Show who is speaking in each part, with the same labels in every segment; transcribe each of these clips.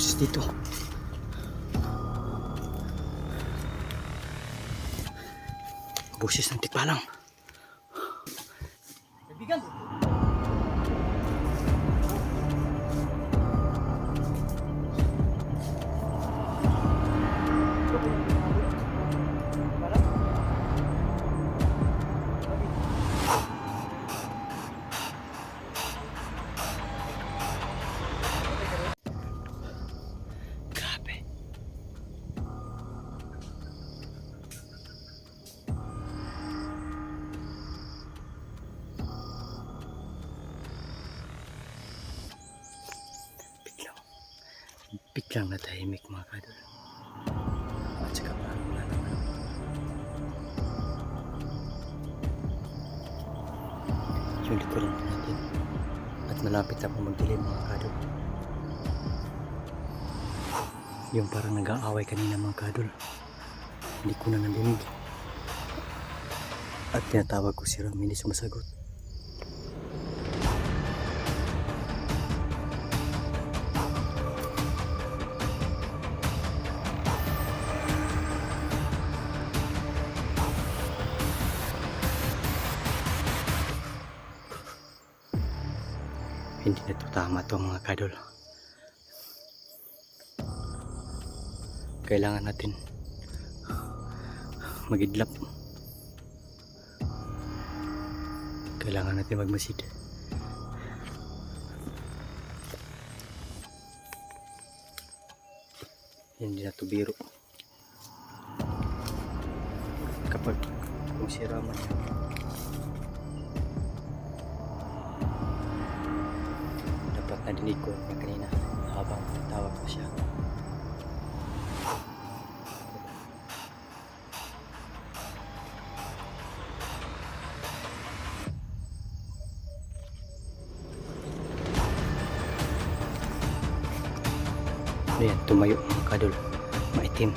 Speaker 1: boses dito. Boses ng tipalang. Biglang natahimik mga kadol. At saka parang wala naman. Yung likuran natin. At malapit na magdilim mga kadol. Yung parang nag-aaway kanina mga kadol. Hindi ko na nadinig. At tinatawag ko si Ram, hindi sumasagot. Na to tama to mga kadol. Kailangan natin magidlap. Kailangan natin magmasid. Hindi na biro. Kapag kung sira man yan, dapat nadinig ko niya kanina habang tawag ko siya. Ayan, tumayo mga kadol. Maitim.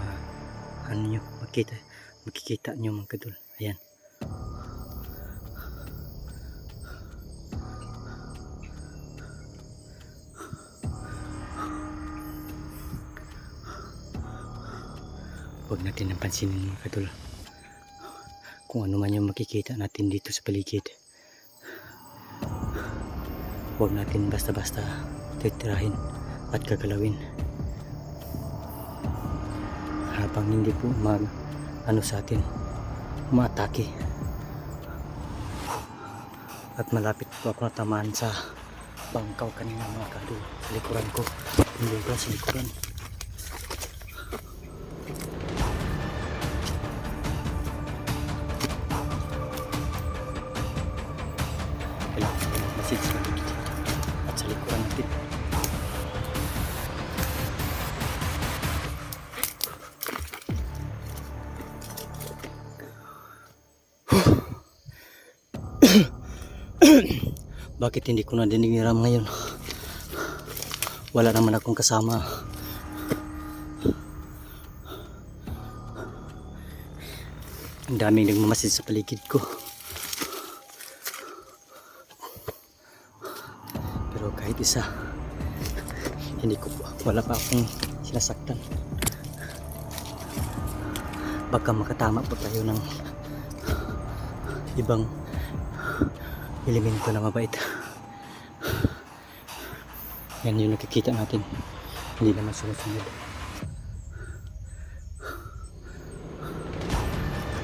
Speaker 1: Ma ano nyo, makita, makikita nyo mga kadol. Ayan. Huwag natin napansinin mga kadol kung ano man yung makikita natin dito sa paligid. Huwag natin basta-basta titirahin at gagalawin. Habang hindi po mag ano sa atin, umatake. At malapit po ako natamaan sa bangkaw kanina mga kadol sa likuran ko. Hindi ko sa likuran. Bakit hindi ko nadinig ni Ram ngayon? Wala naman akong kasama. Ang daming nagmamasid sa paligid ko. Pero kahit isa, hindi ko wala pa akong sinasaktan. Baka makatama po tayo ng ibang elemento na mabait. Yan yung nakikita natin. Hindi naman sumusunod.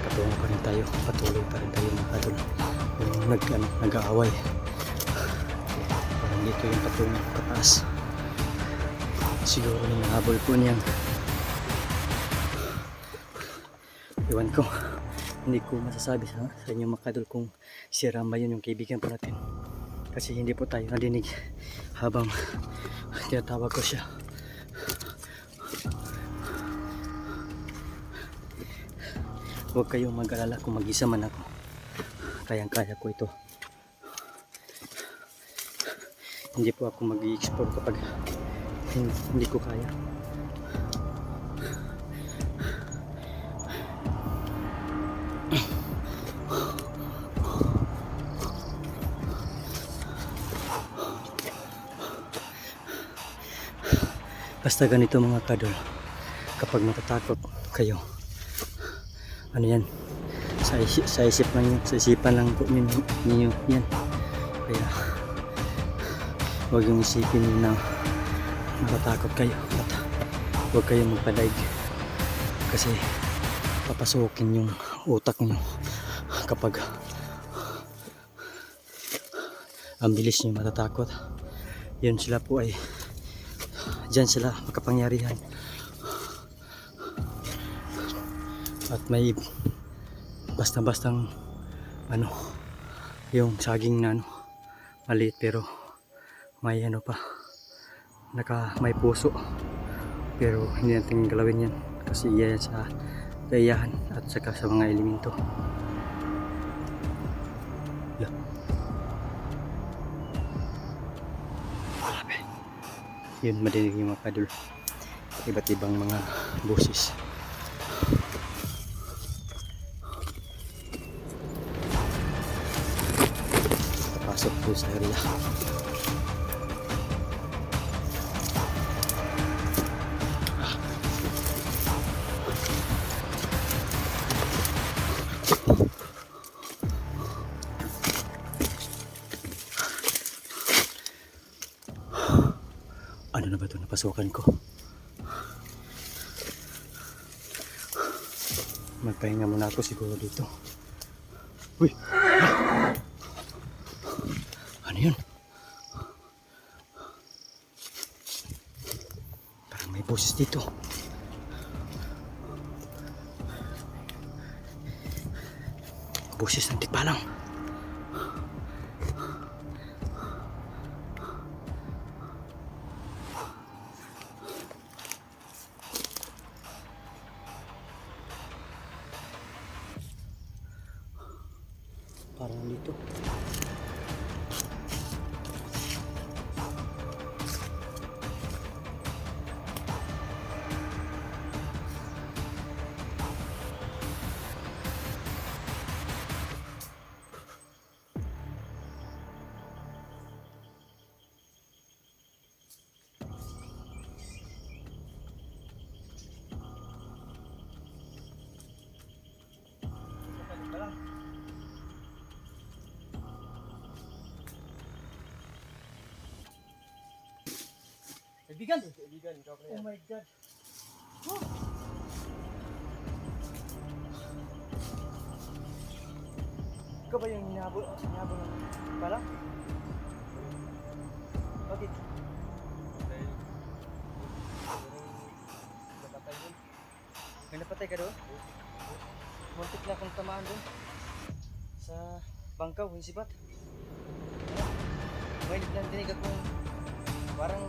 Speaker 1: Patungo pa rin tayo. Patuloy pa rin tayo mga kadol. Yung nag, ano, nag-aaway. Parang dito yung patungo pataas. Siguro yung nahabol po niyan. Iwan ko. Hindi ko masasabi sa, sa inyo mga kadol kung si Ramba yun yung kaibigan po natin. Kasi hindi po tayo nadinig habang tinatawag ko siya. Huwag kayong mag-alala kung mag-isa man ako. Kayang-kaya ko ito. Hindi po ako mag-i-explore kapag hin- hindi ko kaya. Basta ganito mga kadol. Kapag natatakot kayo, ano yan, sa, isi- sa isip lang yan, sa isipan lang po ninyo, ninyo yan. Kaya, huwag yung isipin na natatakot kayo at huwag kayong magpadaig kasi papasukin yung utak nyo kapag ang bilis nyo matatakot yun sila po ay dyan sila makapangyarihan. At may basta bastang ano yung saging na ano maliit pero may ano pa naka may puso. Pero hindi natin galawin yan kasi iya yan sa kaiyahan at saka sa mga elemento yun madinig yung mga kadul iba't ibang mga boses. Pasok po sa area na ba ito napasukan ko? Magpahinga muna ako siguro dito. Uy! Ano yun? Parang may boses dito. Boses ng tikbalang. Kaibigan!
Speaker 2: Kaibigan, pa
Speaker 1: Oh my God! Ikaw ba yung hinabol, hinabol ng bala? Bakit?
Speaker 2: Dahil, napatay yun.
Speaker 1: May napatay ka doon? Muntik na akong tamaan doon. Sa bangkaw, yung sibat. May lang dinig akong parang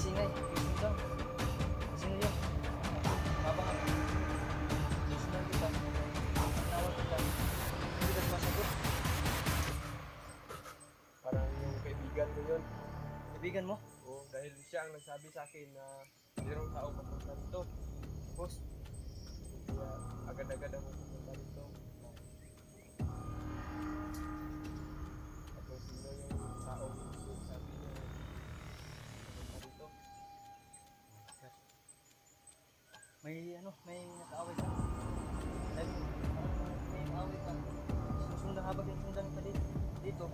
Speaker 1: singay. Yung daw. Sino yun? Babang ako. Susunod kita. Tawag kita. Hindi ka sumasagot.
Speaker 2: Parang yung kaibigan ko yun.
Speaker 1: Kaibigan mo?
Speaker 2: Oo, dahil siya ang nagsabi sa akin na mayroong tao papunta dito.
Speaker 1: Boss,
Speaker 2: Kaya agad-agad ako pupunta dito.
Speaker 1: May ano, may nakaaway ka. Parang may away ka. Susundan habang susundan ka dito. Dito.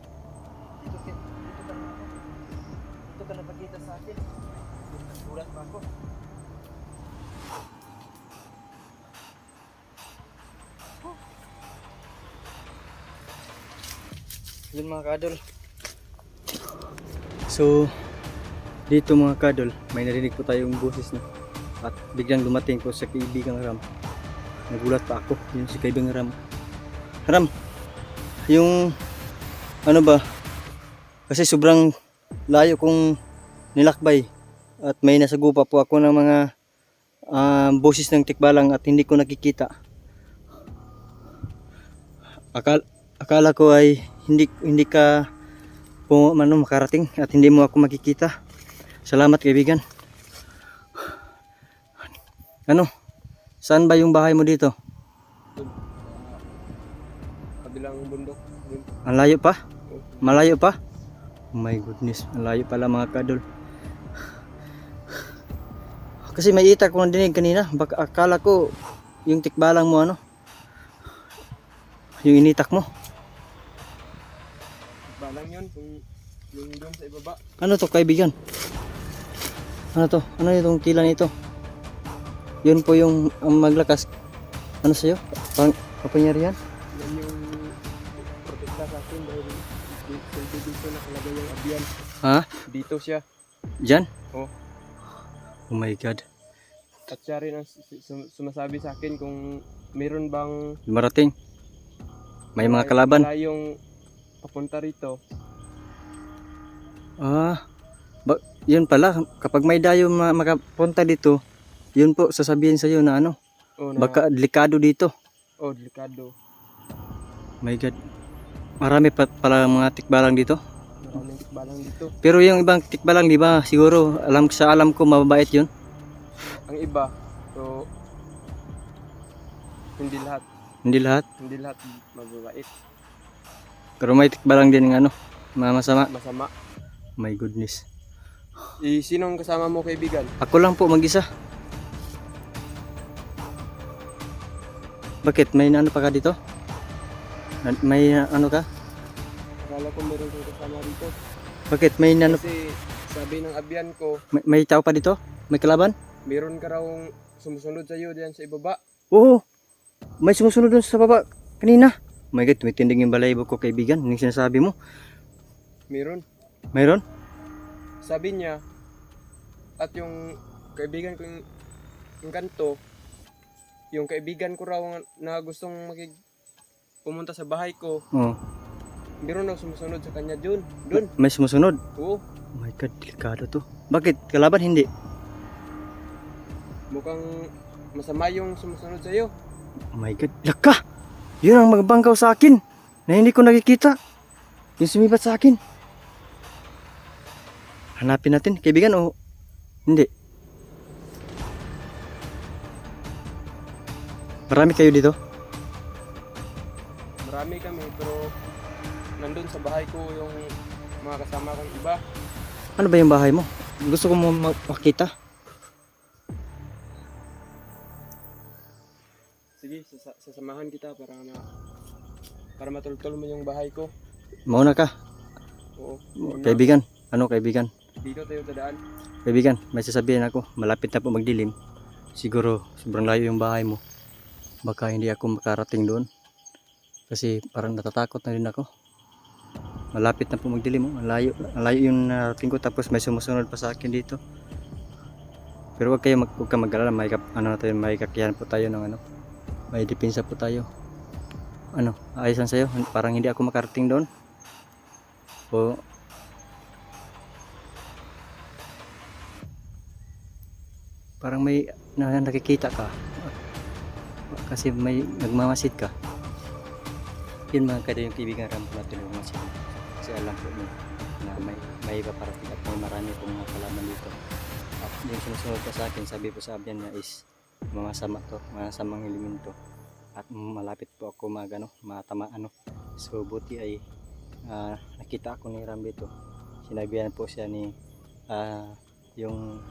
Speaker 1: Dito, ka- dito ka na. Dito ka napakita sa akin. Nagulat pa ako. Yun mga kadol. So, dito mga kadol, may narinig po tayong boses na at biglang dumating po sa kaibigang Ram. Nagulat pa ako, yun si kaibigang Ram. Ram, yung ano ba, kasi sobrang layo kong nilakbay at may nasagupa po ako ng mga ah, boses ng tikbalang at hindi ko nakikita. Akal akala ko ay hindi hindi ka po ano, makarating at hindi mo ako makikita. Salamat kaibigan. Ano? Saan ba yung bahay mo dito?
Speaker 2: Sa kabilang bundok.
Speaker 1: Ang layo pa? Malayo pa? Oh my goodness, ang layo pala mga kadol. Kasi may itak ko dinig kanina. Baka akala ko yung tikbalang mo ano. Yung initak mo.
Speaker 2: Balang yun kung yung doon sa ibaba.
Speaker 1: Ano to kaibigan? Ano to? Ano itong tila nito? Yun po yung ang maglakas. Ano sa'yo? Pang kapangyarihan?
Speaker 2: Yan yung protekta sa akin dahil di- silbi dito nakalagay yung abiyan.
Speaker 1: Ha?
Speaker 2: Dito siya.
Speaker 1: Diyan?
Speaker 2: Oh.
Speaker 1: Oh my God.
Speaker 2: At siya rin ang sum- sum- sumasabi sa akin kung meron bang
Speaker 1: Dumarating. May mga kalaban.
Speaker 2: yung papunta rito.
Speaker 1: Ah. Ba, yun pala. Kapag may dayo ma- makapunta dito, yun po sasabihin sa'yo na ano.
Speaker 2: Oh, na,
Speaker 1: Baka delikado dito.
Speaker 2: oh, delikado.
Speaker 1: My God. Marami pa pala mga tikbalang dito.
Speaker 2: Maraming balang dito.
Speaker 1: Pero yung ibang tikbalang, di ba? Siguro, alam sa alam ko, mababait yun.
Speaker 2: Ang iba, so hindi lahat,
Speaker 1: Hindi lahat.
Speaker 2: hindi lahat mababait.
Speaker 1: Pero may tikbalang din ng ano, masama.
Speaker 2: Masama.
Speaker 1: My goodness.
Speaker 2: Eh, sinong kasama mo kaibigan?
Speaker 1: Ako lang po mag-isa. Bakit? May ano pa ka dito? May uh, ano ka?
Speaker 2: Akala ko meron kang kasama dito.
Speaker 1: Bakit? May ano?
Speaker 2: Kasi sabi ng abyan ko,
Speaker 1: May, may tao pa dito? May kalaban?
Speaker 2: meron ka raw sumusunod sa iyo diyan sa ibaba.
Speaker 1: Oo. May sumusunod dun sa baba kanina. Oh my God, tumitinding yung balayibo ko kaibigan. Yung sinasabi mo.
Speaker 2: Meron.
Speaker 1: Mayroon?
Speaker 2: Sabi niya, at yung kaibigan ko yung, yung kanto, yung kaibigan ko raw na gustong makig pumunta sa bahay ko,
Speaker 1: Oo.
Speaker 2: meron daw sumusunod sa kanya dun. Dun.
Speaker 1: May sumusunod.
Speaker 2: Oo.
Speaker 1: Oh my God, delikado to. Bakit? Kalaban hindi?
Speaker 2: Mukhang masama yung sumusunod sa iyo.
Speaker 1: Oh my God, laka! Yun ang magbangkaw sa akin na hindi ko nakikita. Yung sumibat sa akin. Hanapin natin, kaibigan o hindi? Marami kayo dito?
Speaker 2: Marami kami pero nandun sa bahay ko yung mga kasama kong iba.
Speaker 1: Ano ba yung bahay mo? Gusto ko mo ma- makita.
Speaker 2: Sige, sasa- sasamahan kita para na para matultol mo yung bahay ko.
Speaker 1: Mauna ka,
Speaker 2: Oo. Una,
Speaker 1: kaibigan. Ano kaibigan?
Speaker 2: Dito tayo tadaan.
Speaker 1: Kaibigan, may sasabihin ako. Malapit na po magdilim. Siguro, sobrang layo yung bahay mo. Baka hindi ako makarating doon. Kasi parang natatakot na rin ako. Malapit na po magdilim. Oh. Layo, layo yung narating ko. Tapos may sumusunod pa sa akin dito. Pero wag kayo mag, wag ka mag-alala. May, ano na tayo, may kakihan po tayo ng ano. May depensa po tayo. Ano, ayosan sa'yo. Parang hindi ako makarating doon. O, parang may na, nakikita ka kasi may nagmamasid ka. Yun mga kada yung kaibigan ram ko natin nagmamasid kasi alam ko niya na may may iba parating at may marami pong mga kalaman dito. At yung sinusunod pa sa akin sabi po sa abyan niya is mga sama to mga samang elemento. At malapit po ako mag ano matama ano. So buti ay ah, nakita ako ni Ram dito sinabihan po siya ni ah, yung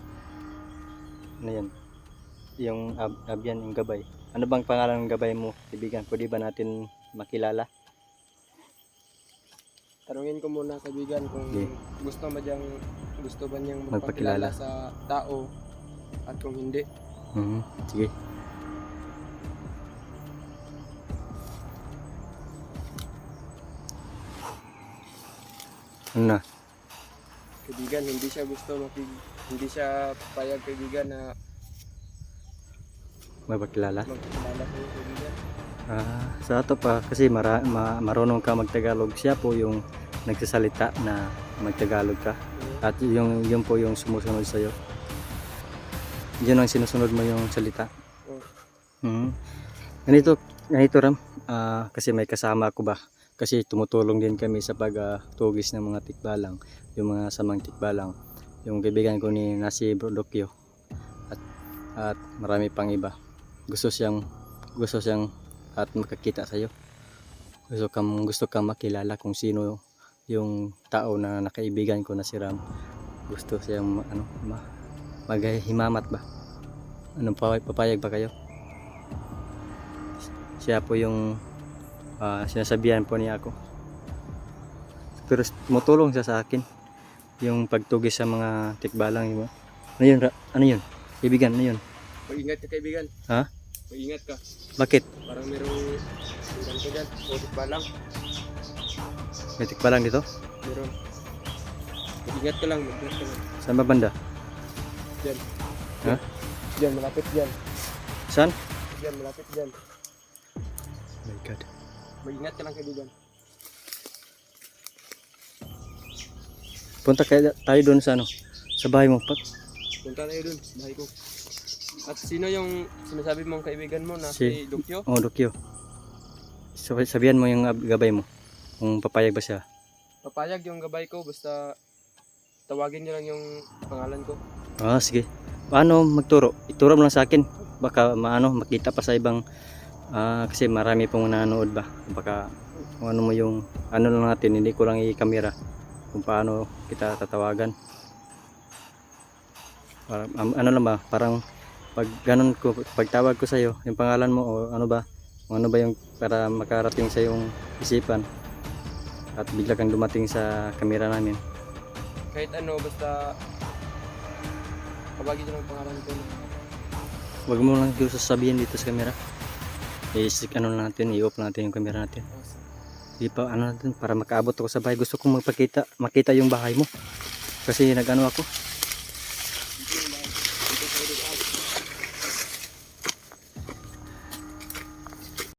Speaker 1: ano yan yung ab abyan yung gabay ano bang pangalan ng gabay mo kaibigan pwede ba natin makilala
Speaker 2: Tanungin ko muna kaibigan kung
Speaker 1: Okay.
Speaker 2: gusto ba diyang gusto ba niyang
Speaker 1: Magpakilala.
Speaker 2: magpakilala sa tao at kung hindi.
Speaker 1: Mhm, sige ano na
Speaker 2: Kaibigan, hindi siya gusto makig hindi siya payag kaibigan na sa iyo kaibigan.
Speaker 1: Ah, sa ato pa kasi mara, ma, marunong ka magtagalog. Siya po yung nagsasalita na magtagalog ka.
Speaker 2: Oo.
Speaker 1: at yung yun po yung sumusunod sa iyo yun ang sinusunod mo yung salita?
Speaker 2: Oo.
Speaker 1: Mhm. ganito ganito ram. Ah, kasi may kasama ako ba? Kasi tumutulong din kami sa pagtugis ng mga tikbalang yung mga samang tikbalang. Yung kaibigan ko ni Nasi Brodokyo at at marami pang iba gusto siyang gusto siyang at makakita sa iyo gusto kang gusto kang makilala kung sino yung tao na nakaibigan ko na si Ram gusto siyang ano ma, maghimamat ba Anong pa, papayag ba kayo? Siya po yung ah, sinasabihan po niya ako. Pero tumutulong siya sa akin. Yung pagtugis sa mga tikbalang, ba? Ano yun? Ano yun? Ibigan, ano yun?
Speaker 2: Mag-ingat ka kaibigan.
Speaker 1: Ha?
Speaker 2: Mag-ingat ka.
Speaker 1: Bakit?
Speaker 2: Parang merong tingnan ka dyan. Ulit ba lang?
Speaker 1: May tikbalang dito?
Speaker 2: Meron. Mag-ingat ka lang. Mag-ingat ka lang.
Speaker 1: Saan ba banda?
Speaker 2: Dyan.
Speaker 1: Ha?
Speaker 2: Dyan, malapit dyan.
Speaker 1: Saan?
Speaker 2: Dyan, malapit dyan.
Speaker 1: Oh my God.
Speaker 2: Mag-ingat ka lang kaibigan.
Speaker 1: Punta kaya tayo doon sa ano? Sa bahay mo. Pag,
Speaker 2: Punta tayo dun. Bahay ko. At sino yung sinasabi mong kaibigan mo na
Speaker 1: Si-
Speaker 2: si Dokyo?
Speaker 1: oh, Dokyo. Sabi- Sabihan mo yung ab- gabay mo. Kung papayag ba siya.
Speaker 2: Papayag yung gabay ko basta tawagin niyo lang yung pangalan ko.
Speaker 1: Ah, sige. Paano magturo? Ituro mo lang sa akin. Baka maano, makita pa sa ibang ah, kasi marami pong nanonood ba. Baka kung ano mo yung ano lang natin, hindi ko lang i-camera kung paano kita tatawagan. Para, am- ano lang ba, parang pag ganun ko, pagtawag ko sa iyo, yung pangalan mo o ano ba, ano ba yung para makarating sa yung isipan at bigla kang dumating sa camera namin.
Speaker 2: Kahit ano, basta tawagin niyo lang pangalan ko.
Speaker 1: Huwag mo lang dito sasabihin dito sa camera. I-stick ano natin, i-off natin yung camera natin. Di pa ano natin para makaabot ako sa bahay. Gusto kong magpakita, makita yung bahay mo. Kasi nagano ako.